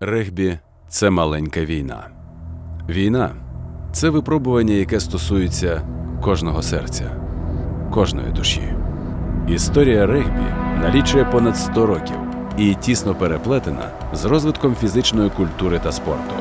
Регбі це маленька війна. Війна це випробування, яке стосується кожного серця, кожної душі. Історія регбі налічує понад 100 років і тісно переплетена з розвитком фізичної культури та спорту.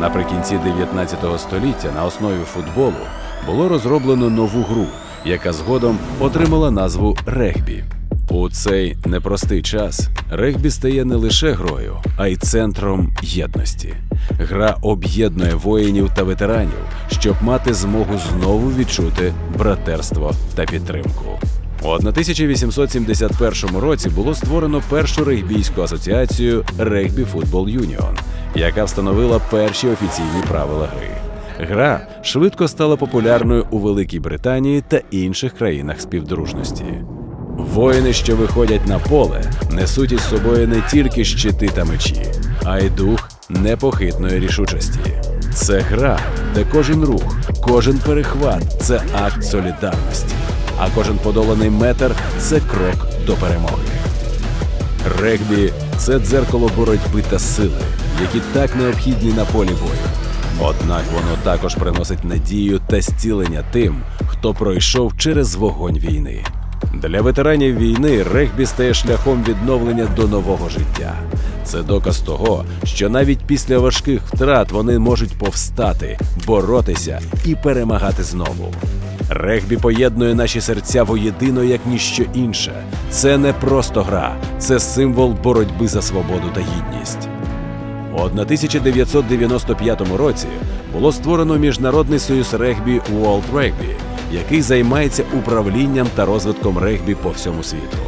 Наприкінці 19 століття на основі футболу було розроблено нову гру, яка згодом отримала назву регбі. У цей непростий час регбі стає не лише грою, а й центром єдності. Гра об'єднує воїнів та ветеранів, щоб мати змогу знову відчути братерство та підтримку. У 1871 році було створено першу регбійську асоціацію Регбі Футбол Юніон, яка встановила перші офіційні правила гри. Гра швидко стала популярною у Великій Британії та інших країнах співдружності. Воїни, що виходять на поле, несуть із собою не тільки щити та мечі, а й дух непохитної рішучості. Це гра, де кожен рух, кожен перехват це акт солідарності, а кожен подоланий метр це крок до перемоги. Регбі це дзеркало боротьби та сили, які так необхідні на полі бою. Однак воно також приносить надію та зцілення тим, хто пройшов через вогонь війни. Для ветеранів війни регбі стає шляхом відновлення до нового життя. Це доказ того, що навіть після важких втрат вони можуть повстати, боротися і перемагати знову. Регбі поєднує наші серця воєдино як ніщо інше. Це не просто гра, це символ боротьби за свободу та гідність. У 1995 році було створено Міжнародний союз регбі World Rugby, який займається управлінням та розвитком регбі по всьому світу.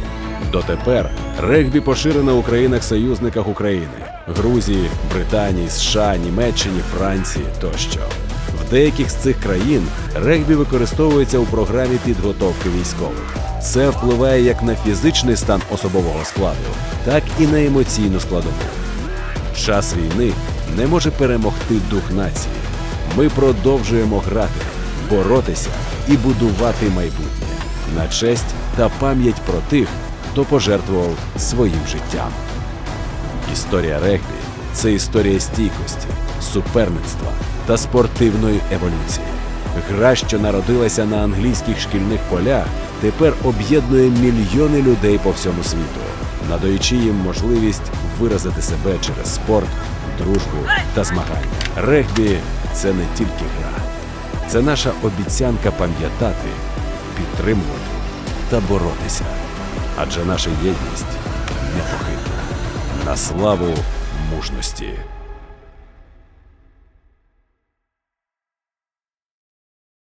Дотепер регбі поширено у країнах-союзниках України Грузії, Британії, США, Німеччині, Франції тощо. В деяких з цих країн регбі використовується у програмі підготовки військових. Це впливає як на фізичний стан особового складу, так і на емоційну складову. Час війни не може перемогти дух нації. Ми продовжуємо грати, боротися і будувати майбутнє на честь та пам'ять про тих, хто пожертвував своїм життям. Історія регбі це історія стійкості, суперництва та спортивної еволюції. Гра, що народилася на англійських шкільних полях, тепер об'єднує мільйони людей по всьому світу, надаючи їм можливість виразити себе через спорт, дружбу та змагання. Регбі це не тільки гра, це наша обіцянка пам'ятати, підтримувати та боротися. Адже наша єдність непохитна на славу мужності.